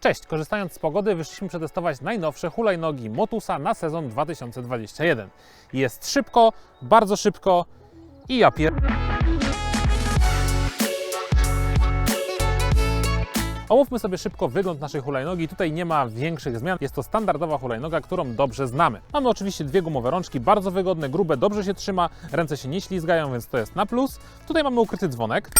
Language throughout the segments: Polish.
Cześć, korzystając z pogody wyszliśmy przetestować najnowsze hulajnogi Motusa na sezon 2021. Jest szybko, bardzo szybko i ja pier... Omówmy sobie szybko wygląd naszej hulajnogi. Tutaj nie ma większych zmian. Jest to standardowa hulajnoga, którą dobrze znamy. Mamy oczywiście dwie gumowe rączki, bardzo wygodne, grube, dobrze się trzyma, ręce się nie ślizgają, więc to jest na plus. Tutaj mamy ukryty dzwonek.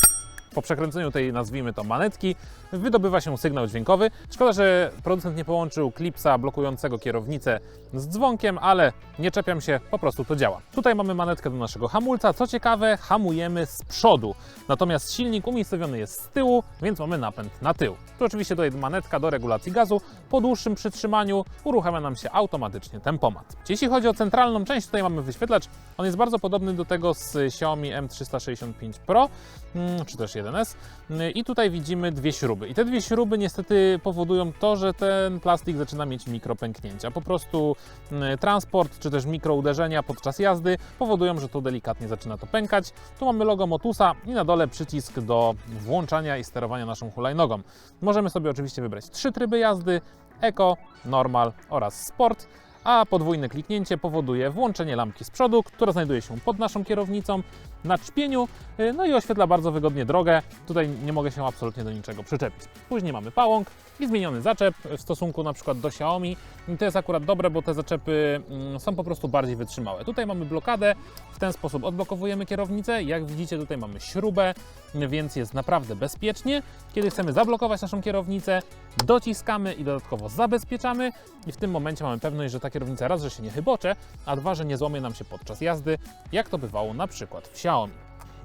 Po przekręceniu tej, nazwijmy to, manetki, wydobywa się sygnał dźwiękowy. Szkoda, że producent nie połączył klipsa blokującego kierownicę z dzwonkiem, ale nie czepiam się, po prostu to działa. Tutaj mamy manetkę do naszego hamulca. Co ciekawe, hamujemy z przodu, natomiast silnik umiejscowiony jest z tyłu, więc mamy napęd na tył. Tu oczywiście tutaj manetka do regulacji gazu. Po dłuższym przytrzymaniu uruchamia nam się automatycznie tempomat. Jeśli chodzi o centralną część, tutaj mamy wyświetlacz. On jest bardzo podobny do tego z Xiaomi M365 Pro, mm, czy też 1S. Mm, I tutaj widzimy dwie śruby. I te dwie śruby niestety powodują to, że ten plastik zaczyna mieć mikropęknięcia. Po prostu mm, transport, czy też mikrouderzenia podczas jazdy powodują, że to delikatnie zaczyna to pękać. Tu mamy logo Motusa i na dole przycisk do włączania i sterowania naszą hulajnogą. Możemy sobie oczywiście wybrać trzy tryby jazdy: Eco, Normal oraz Sport a podwójne kliknięcie powoduje włączenie lampki z przodu, która znajduje się pod naszą kierownicą na trzpieniu, y, no i oświetla bardzo wygodnie drogę. Tutaj nie mogę się absolutnie do niczego przyczepić. Później mamy pałąk i zmieniony zaczep w stosunku na przykład do Xiaomi. I To jest akurat dobre, bo te zaczepy mm, są po prostu bardziej wytrzymałe. Tutaj mamy blokadę, w ten sposób odblokowujemy kierownicę. Jak widzicie tutaj mamy śrubę, więc jest naprawdę bezpiecznie. Kiedy chcemy zablokować naszą kierownicę, dociskamy i dodatkowo zabezpieczamy i w tym momencie mamy pewność, że ta kierownica raz, że się nie chybocze, a dwa, że nie złamie nam się podczas jazdy, jak to bywało na przykład w Xiaomi.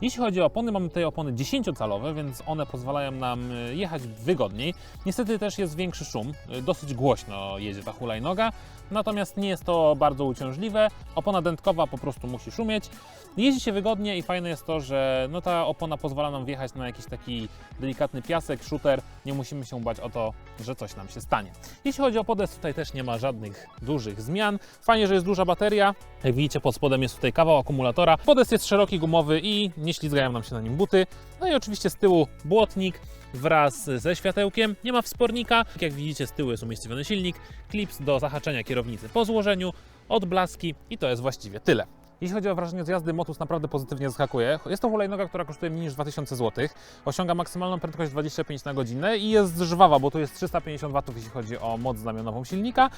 Jeśli chodzi o opony, mamy tutaj opony 10-calowe, więc one pozwalają nam y, jechać wygodniej. Niestety też jest większy szum, y, dosyć głośno jedzie ta hulajnoga, natomiast nie jest to bardzo uciążliwe. Opona dętkowa po prostu musi szumieć. Jeździ się wygodnie i fajne jest to, że no ta opona pozwala nam wjechać na jakiś taki delikatny piasek, shooter. Nie musimy się bać o to, że coś nam się stanie. Jeśli chodzi o podest, tutaj też nie ma żadnych dużych zmian. Fajnie, że jest duża bateria. Jak widzicie, pod spodem jest tutaj kawał akumulatora. Podest jest szeroki, gumowy i nie ślizgają nam się na nim buty. No i oczywiście z tyłu błotnik wraz ze światełkiem. Nie ma wspornika. Jak widzicie, z tyłu jest umiejscowiony silnik, klips do zahaczenia kierownicy po złożeniu, odblaski i to jest właściwie tyle. Jeśli chodzi o wrażenie z jazdy, Motus naprawdę pozytywnie zaskakuje. Jest to hulajnoga, która kosztuje mniej niż 2000 zł. Osiąga maksymalną prędkość 25 na godzinę i jest żwawa, bo tu jest 350 W, jeśli chodzi o moc znamionową silnika,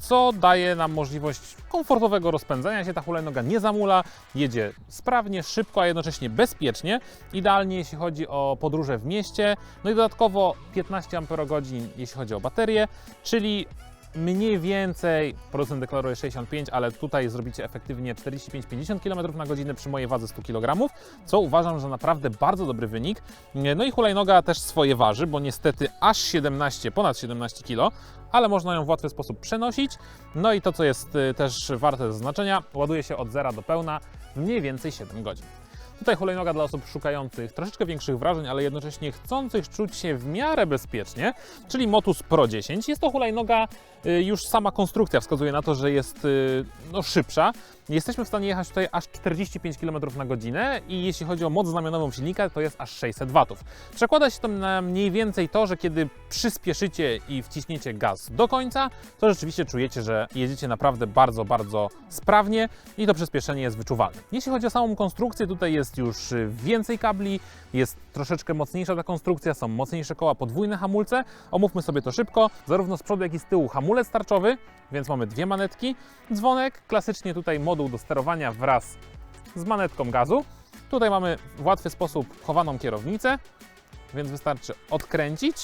co daje nam możliwość komfortowego rozpędzania się. Ta hulajnoga nie zamula, jedzie sprawnie, szybko, a jednocześnie bezpiecznie. Idealnie, jeśli chodzi o podróże w mieście. No i dodatkowo 15 Ah, jeśli chodzi o baterię, czyli mniej więcej, producent deklaruje 65, ale tutaj zrobicie efektywnie 45-50 km na godzinę przy mojej wadze 100 kg, co uważam, że naprawdę bardzo dobry wynik. No i hulajnoga też swoje waży, bo niestety aż 17, ponad 17 kg, ale można ją w łatwy sposób przenosić. No i to, co jest y, też warte zaznaczenia, ładuje się od zera do pełna mniej więcej 7 godzin. Tutaj hulajnoga dla osób szukających troszeczkę większych wrażeń, ale jednocześnie chcących czuć się w miarę bezpiecznie, czyli Motus Pro 10. Jest to hulajnoga, y, już sama konstrukcja wskazuje na to, że jest y, no, szybsza. Jesteśmy w stanie jechać tutaj aż 45 km na godzinę i jeśli chodzi o moc znamionową silnika, to jest aż 600 W. Przekłada się to na mniej więcej to, że kiedy przyspieszycie i wciśniecie gaz do końca, to rzeczywiście czujecie, że jedziecie naprawdę bardzo, bardzo sprawnie i to przyspieszenie jest wyczuwalne. Jeśli chodzi o samą konstrukcję, tutaj jest już y, więcej kabli, jest troszeczkę mocniejsza ta konstrukcja, są mocniejsze koła, podwójne hamulce. Omówmy sobie to szybko, zarówno z przodu, jak i z tyłu hamulec tarczowy, więc mamy dwie manetki, dzwonek, klasycznie tutaj moduł do sterowania wraz z manetką gazu. Tutaj mamy w łatwy sposób chowaną kierownicę, więc wystarczy odkręcić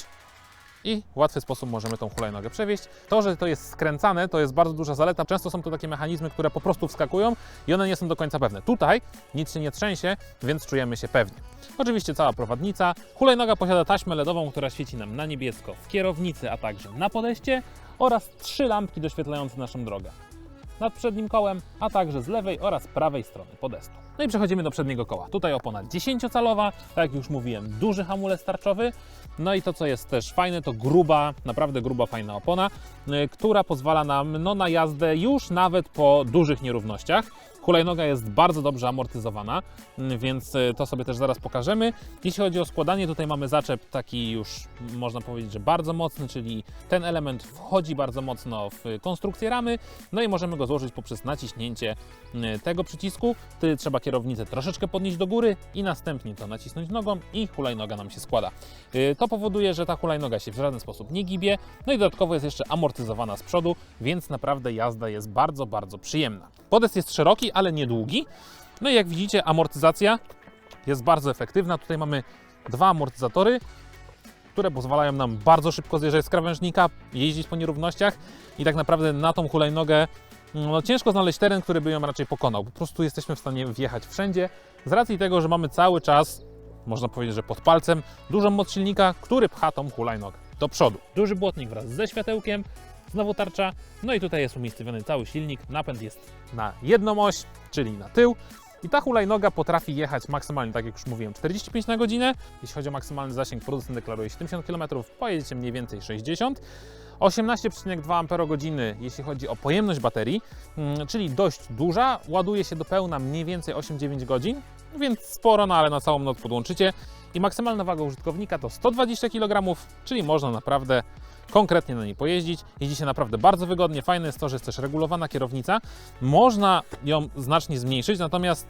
i w łatwy sposób możemy tą hulajnogę przewieźć. To, że to jest skręcane, to jest bardzo duża zaleta. Często są to takie mechanizmy, które po prostu wskakują i one nie są do końca pewne. Tutaj nic się nie trzęsie, więc czujemy się pewnie. Oczywiście cała prowadnica. Hulajnoga posiada taśmę LEDową, która świeci nam na niebiesko w kierownicy, a także na podejście oraz trzy lampki doświetlające naszą drogę nad przednim kołem, a także z lewej oraz prawej strony podestu. No i przechodzimy do przedniego koła. Tutaj opona 10-calowa, tak jak już mówiłem, duży hamulec tarczowy. No i to, co jest też fajne, to gruba, naprawdę gruba, fajna opona, y, która pozwala nam no, na jazdę już nawet po dużych nierównościach. Hulajnoga jest bardzo dobrze amortyzowana, mm, więc e, to sobie też zaraz pokażemy. Jeśli chodzi o składanie, tutaj mamy zaczep taki już można powiedzieć, że bardzo mocny, czyli ten element wchodzi bardzo mocno w konstrukcję ramy, no i możemy go złożyć poprzez naciśnięcie mm, tego przycisku. Wtedy trzeba kierownicę troszeczkę podnieść do góry i następnie to nacisnąć nogą i hulajnoga nam się składa. Y, To powoduje, że ta hulajnoga się w żaden sposób nie gibie, no i dodatkowo jest jeszcze amortyzowana z przodu, więc naprawdę jazda jest bardzo, bardzo przyjemna. Podest jest szeroki, ale niedługi. No i jak widzicie, amortyzacja jest bardzo efektywna. Tutaj mamy dwa amortyzatory, które pozwalają nam bardzo szybko zjeżdżać z krawężnika, jeździć po nierównościach i tak naprawdę na tą hulajnogę no, ciężko znaleźć teren, który by ją raczej pokonał. Po prostu jesteśmy w stanie wjechać wszędzie z racji tego, że mamy cały czas, można powiedzieć, że pod palcem, dużą moc silnika, który pcha tą hulajnogę do przodu. Duży błotnik wraz ze światełkiem, znowu tarcza, no i tutaj jest umiejscowiony cały silnik. Napęd jest na jedną oś, czyli na tył. I ta hulajnoga potrafi jechać maksymalnie, tak jak już mówiłem, 45 na godzinę. Jeśli chodzi o maksymalny zasięg, producent deklaruje 70 km, pojedziecie mniej więcej 60 18,2 Ah jeśli chodzi o pojemność baterii, mm, czyli dość duża, ładuje się do pełna mniej więcej 8-9 godzin, więc sporo, no ale na całą noc podłączycie. I maksymalna waga użytkownika to 120 kg, czyli można naprawdę konkretnie na niej pojeździć. Jeździ się naprawdę bardzo wygodnie. Fajne jest to, że jest też regulowana kierownica. Można ją znacznie zmniejszyć, natomiast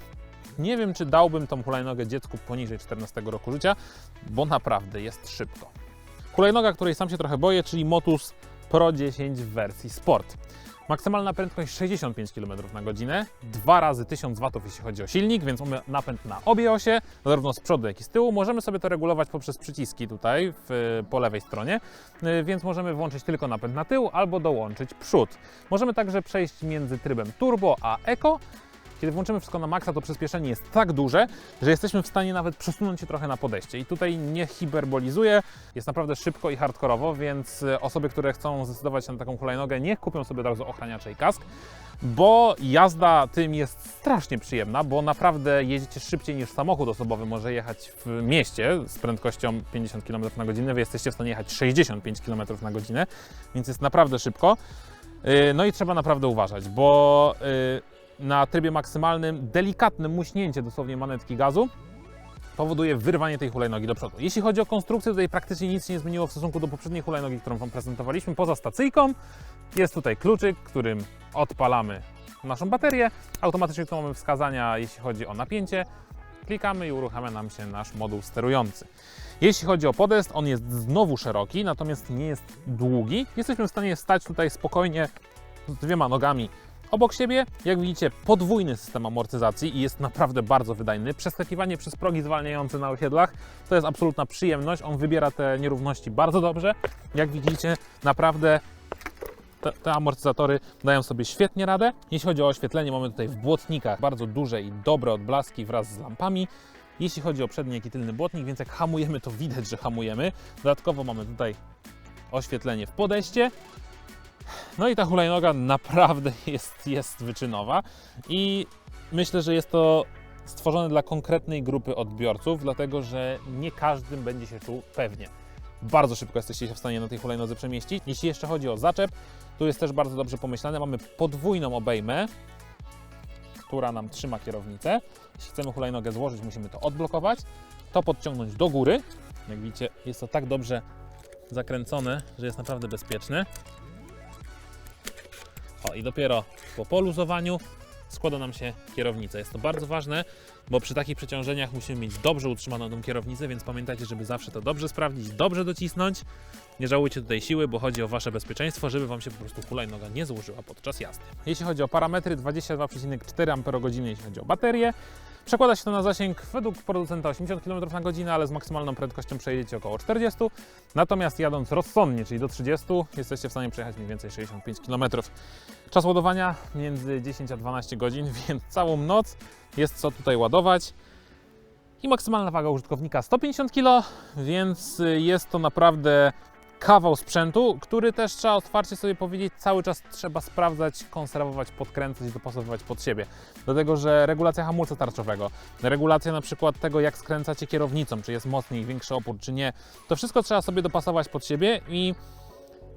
nie wiem, czy dałbym tą hulajnogę dziecku poniżej 14 roku życia, bo naprawdę jest szybko. Hulajnoga, której sam się trochę boję, czyli Motus Pro 10 w wersji Sport. Maksymalna prędkość 65 km na godzinę, dwa razy 1000 W jeśli chodzi o silnik, więc mamy napęd na obie osie, zarówno z przodu jak i z tyłu. Możemy sobie to regulować poprzez przyciski tutaj w, po lewej stronie, y, więc możemy włączyć tylko napęd na tył albo dołączyć przód. Możemy także przejść między trybem turbo a eco, kiedy włączymy wszystko na maksa, to przyspieszenie jest tak duże, że jesteśmy w stanie nawet przesunąć się trochę na podejście. I tutaj nie hiperbolizuję, jest naprawdę szybko i hardkorowo, więc e, osoby, które chcą zdecydować się na taką hulajnogę, niech kupią sobie od razu i kask, bo jazda tym jest strasznie przyjemna, bo naprawdę jeździcie szybciej niż samochód osobowy może jechać w mieście z prędkością 50 km na godzinę, wy jesteście w stanie jechać 65 km na godzinę, więc jest naprawdę szybko. Yy, No i trzeba naprawdę uważać, bo yy, na trybie maksymalnym delikatne muśnięcie dosłownie manetki gazu powoduje wyrwanie tej hulajnogi do przodu. Jeśli chodzi o konstrukcję, tutaj praktycznie nic się nie zmieniło w stosunku do poprzedniej hulajnogi, którą Wam prezentowaliśmy. Poza stacyjką jest tutaj kluczyk, którym odpalamy naszą baterię. Automatycznie tu mamy wskazania, jeśli chodzi o napięcie. Klikamy i uruchamia nam się nasz moduł sterujący. Jeśli chodzi o podest, on jest znowu szeroki, natomiast nie jest długi. Jesteśmy w stanie stać tutaj spokojnie z dwiema nogami obok siebie. Jak widzicie, podwójny system amortyzacji i jest naprawdę bardzo wydajny. Przeskakiwanie przez progi zwalniające na osiedlach to jest absolutna przyjemność. On wybiera te nierówności bardzo dobrze. Jak widzicie, naprawdę te, te amortyzatory dają sobie świetnie radę. Jeśli chodzi o oświetlenie, mamy tutaj w błotnikach bardzo duże i dobre odblaski wraz z lampami. Jeśli chodzi o przedni, jak i tylny błotnik, więc jak hamujemy, to widać, że hamujemy. Dodatkowo mamy tutaj oświetlenie w podejście. No i ta hulajnoga naprawdę jest, jest wyczynowa i myślę, że jest to stworzone dla konkretnej grupy odbiorców, dlatego że nie każdym będzie się czuł pewnie. Bardzo szybko jesteście się w stanie na tej hulajnodze przemieścić. Jeśli jeszcze chodzi o zaczep, tu jest też bardzo dobrze pomyślane. Mamy podwójną obejmę, która nam trzyma kierownicę. Jeśli chcemy hulajnogę złożyć, musimy to odblokować, to podciągnąć do góry. Jak widzicie, jest to tak dobrze zakręcone, że jest naprawdę bezpieczne. O i dopiero po poluzowaniu składa nam się kierownica. Jest to bardzo ważne, bo przy takich przeciążeniach musimy mieć dobrze utrzymaną tą kierownicę, więc pamiętajcie, żeby zawsze to dobrze sprawdzić, dobrze docisnąć. Nie żałujcie tutaj siły, bo chodzi o Wasze bezpieczeństwo, żeby Wam się po prostu hulajnoga nie złożyła podczas jazdy. Jeśli chodzi o parametry, 22,4 Ah jeśli chodzi o baterię. Przekłada się to na zasięg według producenta 80 km na godzinę, ale z maksymalną prędkością przejedziecie około 40. Natomiast jadąc rozsądnie, czyli do 30, jesteście w stanie przejechać mniej więcej 65 km. Czas ładowania między 10 a 12 godzin, więc całą noc jest co tutaj ładować. I maksymalna waga użytkownika 150 kg, więc jest to naprawdę kawał sprzętu, który też trzeba otwarcie sobie powiedzieć, cały czas trzeba sprawdzać, konserwować, podkręcać, dopasowywać pod siebie. Dlatego, że regulacja hamulca tarczowego, regulacja na przykład tego, jak skręcacie kierownicą, czy jest mocniej, większy opór, czy nie, to wszystko trzeba sobie dopasować pod siebie i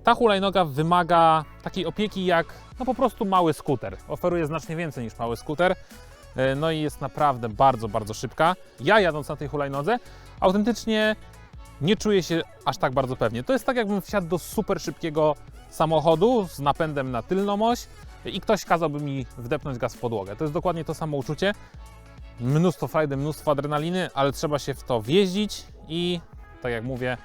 ta hulajnoga wymaga takiej opieki jak no po prostu mały skuter. Oferuje znacznie więcej niż mały skuter. E, No i jest naprawdę bardzo, bardzo szybka. Ja jadąc na tej hulajnodze, autentycznie nie czuję się aż tak bardzo pewnie. To jest tak, jakbym wsiadł do super szybkiego samochodu z napędem na tylną oś i ktoś kazałby mi wdepnąć gaz w podłogę. To jest dokładnie to samo uczucie. Mnóstwo frajdy, mnóstwo adrenaliny, ale trzeba się w to wjeździć i, tak jak mówię,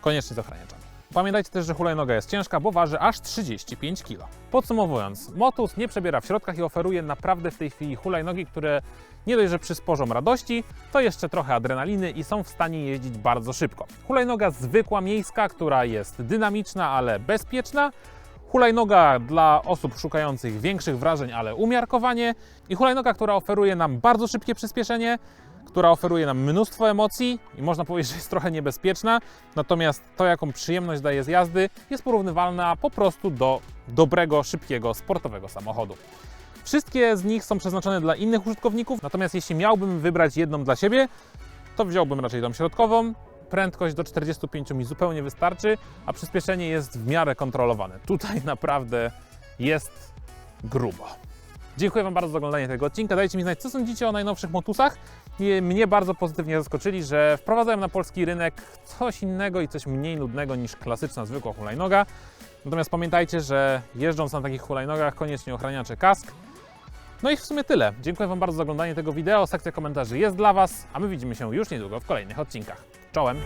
koniecznie z ochraniaczami. Pamiętajcie też, że hulajnoga jest ciężka, bo waży aż 35 kg. Podsumowując, Motus nie przebiera w środkach i oferuje naprawdę w tej chwili hulajnogi, które nie dość, że przysporzą radości, to jeszcze trochę adrenaliny i są w stanie jeździć bardzo szybko. Hulajnoga zwykła miejska, która jest dynamiczna, ale bezpieczna. Hulajnoga dla osób szukających większych wrażeń, ale umiarkowanie. I hulajnoga, która oferuje nam bardzo szybkie przyspieszenie, która oferuje nam mnóstwo emocji i można powiedzieć, że jest trochę niebezpieczna. Natomiast to, jaką przyjemność daje z jazdy, jest porównywalna po prostu do dobrego, szybkiego, sportowego samochodu. Wszystkie z nich są przeznaczone dla innych użytkowników, natomiast jeśli miałbym wybrać jedną dla siebie, to wziąłbym raczej tą środkową. Prędkość do 45 mi zupełnie wystarczy, a przyspieszenie jest w miarę kontrolowane. Tutaj naprawdę jest grubo. Dziękuję Wam bardzo za oglądanie tego odcinka. Dajcie mi znać, co sądzicie o najnowszych motusach. Mnie bardzo pozytywnie zaskoczyli, że wprowadzają na polski rynek coś innego i coś mniej nudnego niż klasyczna, zwykła hulajnoga. Natomiast pamiętajcie, że jeżdżąc na takich hulajnogach koniecznie ochraniacze kask. No i w sumie tyle. Dziękuję Wam bardzo za oglądanie tego wideo. Sekcja komentarzy jest dla Was, a my widzimy się już niedługo w kolejnych odcinkach. Czołem!